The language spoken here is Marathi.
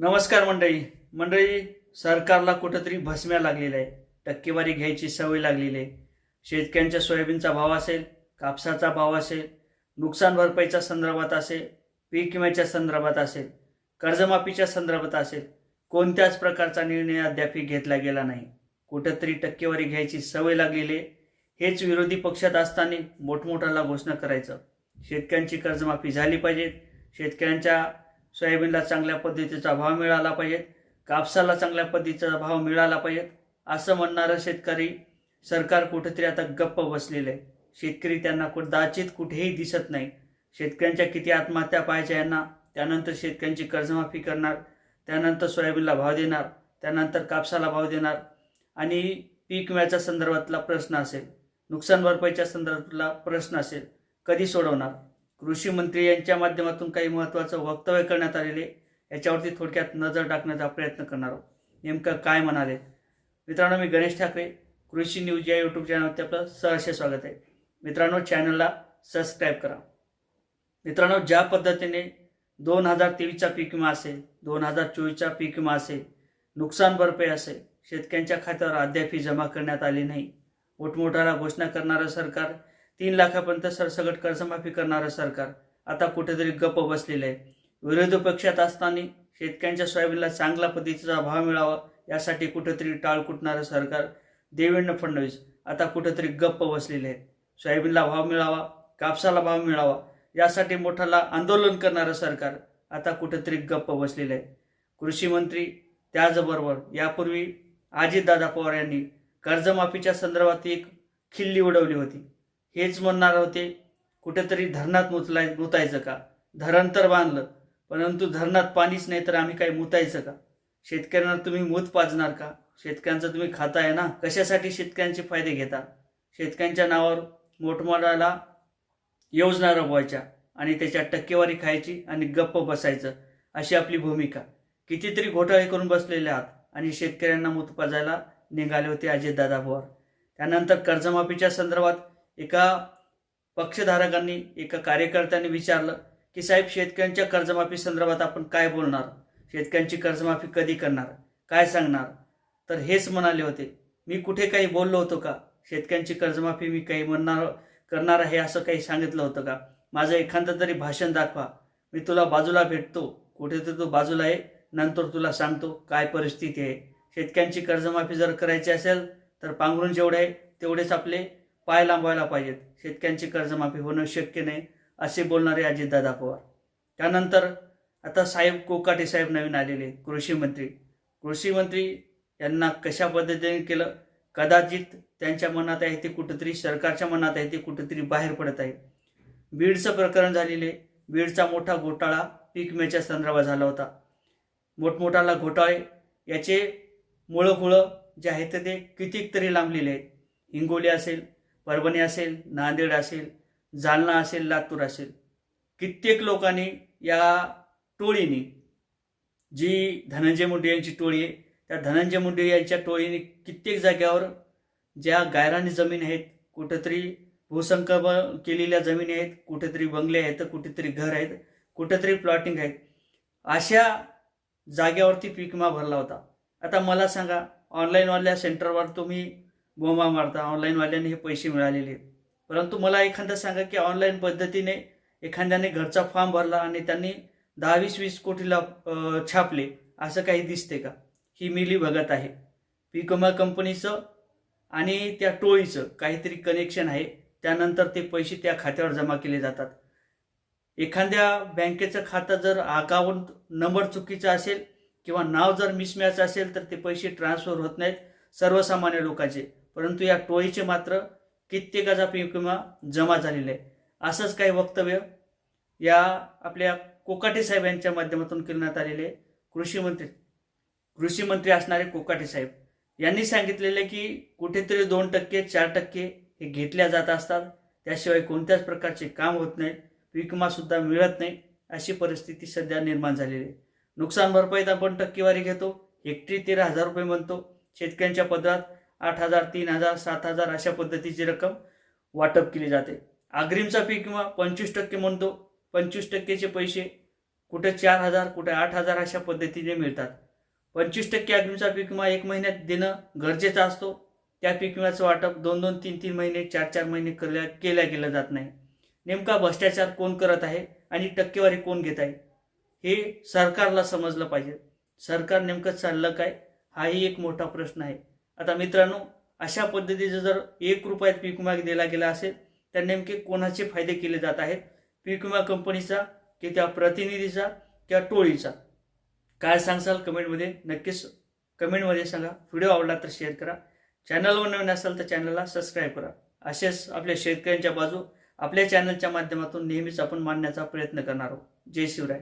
नमस्कार मंडळी. मंडळी सरकारला कुठंतरी भस्म्या लागलेल्या आहे टक्केवारी घ्यायची सवय लागलेली आहे. शेतकऱ्यांच्या सोयाबीनचा भाव असेल कापसाचा भाव असेल नुकसान भरपाईच्या संदर्भात असेल पीक विम्याच्या संदर्भात असेल कर्जमाफीच्या संदर्भात असेल कोणत्याच प्रकारचा निर्णय अद्यापही घेतला गेला नाही. कुठंतरी टक्केवारी घ्यायची सवय लागलेली आहे. हेच विरोधी पक्षात असताना मोठमोठाला घोषणा करायचं. शेतकऱ्यांची कर्जमाफी झाली पाहिजे शेतकऱ्यांच्या सोयाबीनला चांगल्या पद्धतीचा भाव मिळाला पाहिजे कापसाला चांगल्या पद्धतीचा भाव मिळाला पाहिजे असं म्हणणारं शेतकरी सरकार कुठेतरी आता गप्प बसलेलं आहे. शेतकरी त्यांना कदाचित कुठेही दिसत नाही. शेतकऱ्यांच्या किती आत्महत्या पाहायच्या यांना त्यानंतर शेतकऱ्यांची कर्जमाफी करणार त्यानंतर सोयाबीनला भाव देणार त्यानंतर कापसाला भाव देणार आणि पीक विम्याच्या संदर्भातला प्रश्न असेल नुकसान भरपाईच्या संदर्भातला प्रश्न असेल कधी सोडवणार? कृषी मंत्री यांच्या माध्यमातून काही महत्त्वाचं वक्तव्य करण्यात आलेले याच्यावरती थोडक्यात नजर टाकण्याचा प्रयत्न करणार आहोत. नेमकं काय म्हणाले? मित्रांनो मी गणेश ठाकरे कृषी न्यूज या यूट्यूब चॅनलवरती आपलं सहर्ष स्वागत आहे. मित्रांनो चॅनलला सबस्क्राईब करा. मित्रांनो ज्या पद्धतीने दोन हजार तेवीसचा पीक विमा असेल दोन हजार चोवीसचा पीक विमा असेल नुकसान भरपाई असेल शेतकऱ्यांच्या खात्यावर अद्यापही जमा करण्यात आली नाही. मोठमोठ्याला घोषणा करणारं सरकार तीन लाखापर्यंत सरसगट कर्जमाफी करणारं सरकार आता कुठेतरी गप्प बसलेलं आहे विरोधी पक्षात असताना शेतकऱ्यांच्या सोयाबीनला चांगला पद्धतीचा भाव मिळावा यासाठी कुठेतरी टाळ कुटणारं सरकार देवेंद्र फडणवीस आता कुठेतरी गप्प बसलेले आहेत सोयाबीनला भाव मिळावा कापसाला भाव मिळावा यासाठी मोठाला आंदोलन करणारं सरकार आता कुठेतरी गप्प बसलेलं आहे कृषी मंत्री त्याचबरोबर यापूर्वी अजितदादा पवार यांनी कर्जमाफीच्या संदर्भात एक खिल्ली उडवली होती. हेच म्हणणार होते कुठेतरी धरणात मुतलाय मुतायचं का? धरण तर बांधलं परंतु धरणात पाणीच नाही तर आम्ही काही मुतायचं का? शेतकऱ्यांना तुम्ही मूत पाजणार का? शेतकऱ्यांचं तुम्ही खाताय ना? कशासाठी शेतकऱ्यांचे फायदे घेता? शेतकऱ्यांच्या नावावर मोठमोठ्याला योजना राबवायच्या आणि त्याच्या टक्केवारी खायची आणि गप्प बसायचं अशी आपली भूमिका. कितीतरी घोटाळे करून बसलेले आहात आणि शेतकऱ्यांना मूत पाजायला निघाले होते अजितदादा पवार. त्यानंतर कर्जमाफीच्या संदर्भात एका पक्षधारकांनी एका कार्यकर्त्यांनी विचारलं की साहेब शेतकऱ्यांच्या कर्जमाफी संदर्भात आपण काय बोलणार? शेतकऱ्यांची कर्जमाफी कधी करणार? काय सांगणार? तर हेच म्हणाले होते. मी कुठे काही बोललो होतो का? शेतकऱ्यांची कर्जमाफी मी काही म्हणणार करणार आहे असं काही सांगितलं होतं का? माझं एखादं तरी भाषण दाखवा. मी तुला बाजूला भेटतो. कुठे तर तू बाजूला आहे. नंतर तुला सांगतो काय परिस्थिती आहे. शेतकऱ्यांची कर्जमाफी जर करायची असेल तर पांघरून जेवढे आहे तेवढेच आपले पाय लांबवायला पाहिजेत. शेतकऱ्यांची कर्जमाफी होणं शक्य नाही असे बोलणारे अजितदादा पवार. त्यानंतर आता साहेब कोकाटे साहेब नवीन आलेले कृषी मंत्री. कृषी मंत्री यांना कशा पद्धतीने केलं? कदाचित त्यांच्या मनात आहे ते कुठंतरी सरकारच्या मनात आहे ते कुठंतरी बाहेर पडत आहे. बीडचं प्रकरण झालेले बीडचा मोठा घोटाळा पीक संदर्भात झाला होता. मोठमोठाला घोटाळे याचे मुळं जे आहेत ते कितीक तरी लांबलेले आहेत. हिंगोली असेल परभणी असेल नांदेड असेल जालना असेल लातूर असेल. कित्येक लोकांनी या टोळीने जी धनंजय मुंडे यांची टोळी आहे त्या धनंजय मुंडे यांच्या टोळीने कित्येक जाग्यावर ज्या गायरानी जमीन आहेत कुठंतरी भूसंकल्प केलेल्या जमिनी आहेत कुठेतरी बंगले आहेत कुठेतरी घर आहेत कुठेतरी प्लॉटिंग आहेत अशा जाग्यावरती पीक विमा भरला होता. आता मला सांगा ऑनलाईनवाल्या सेंटरवर तुम्ही बोंबा मारता ऑनलाईनवाल्यांनी हे पैसे मिळालेले आहेत. परंतु मला एखादा सांगा की ऑनलाईन पद्धतीने एखाद्याने घरचा फॉर्म भरला आणि त्यांनी दहा वीस वीस कोटीला छापले असं काही दिसते का? ही मिली बघत आहे. पीक विमा कंपनीचं आणि त्या टोळीचं काहीतरी कनेक्शन आहे. त्यानंतर ते पैसे त्या खात्यावर जमा केले जातात. एखाद्या बँकेचं खातं जर अकाउंट नंबर चुकीचा असेल किंवा नाव जर मिसमॅच असेल तर ते पैसे ट्रान्सफर होत नाहीत सर्वसामान्य लोकांचे. परंतु या टोळीचे मात्र कित्येकाचा पीक विमा जमा झालेला आहे. असंच काही वक्तव्य या आपल्या कोकाटे साहेब यांच्या माध्यमातून करण्यात आलेले कृषी मंत्री कृषी मंत्री असणारे कोकाटे साहेब यांनी सांगितलेले की कुठेतरी दोन टक्के चार टक्के हे घेतल्या जात असतात. त्याशिवाय कोणत्याच प्रकारचे काम होत नाही. पीक सुद्धा मिळत नाही. अशी परिस्थिती सध्या निर्माण झालेली आहे. नुकसान भरपाईत आपण टक्केवारी घेतो. हेक्टरी तेरा हजार रुपये म्हणतो. शेतकऱ्यांच्या पदरात आठ हजार तीन हजार सात हजार अशा पद्धतीची रक्कम वाटप केली जाते. अग्रिमचा पीक किंवा पंचवीस टक्के म्हणतो. पंचवीस टक्केचे पैसे कुठे चार हजार कुठे आठ हजार अशा पद्धतीने मिळतात. पंचवीस टक्के अग्रिमचा पीक विमा एक महिन्यात देणं गरजेचं असतो. त्या पीक विम्याचं वाटप दोन दोन तीन तीन महिने चार चार महिने केल्या केल्या गेलं जात नाही. नेमका भ्रष्टाचार कोण करत आहे आणि टक्केवारी कोण घेत आहे हे सरकारला समजलं पाहिजे. सरकार नेमकं चाललं काय हाही एक मोठा प्रश्न आहे. आता मित्रांनो अशा पद्धतीचं जर एक रुपयात पीक विमा दिला गेला असेल तर नेमके कोणाचे फायदे केले जात आहेत? पीक विमा कंपनीचा की त्या प्रतिनिधीचा किंवा टोळीचा? काय सांगसाल कमेंटमध्ये? नक्कीच कमेंटमध्ये सांगा. व्हिडिओ आवडला तर शेअर करा. चॅनलवर नवीन असाल तर चॅनलला सबस्क्राईब करा. असेच आपल्या शेतकऱ्यांच्या बाजू आपल्या चॅनलच्या माध्यमातून नेहमीच आपण मांडण्याचा प्रयत्न करणार आहोत. जय शिवराय.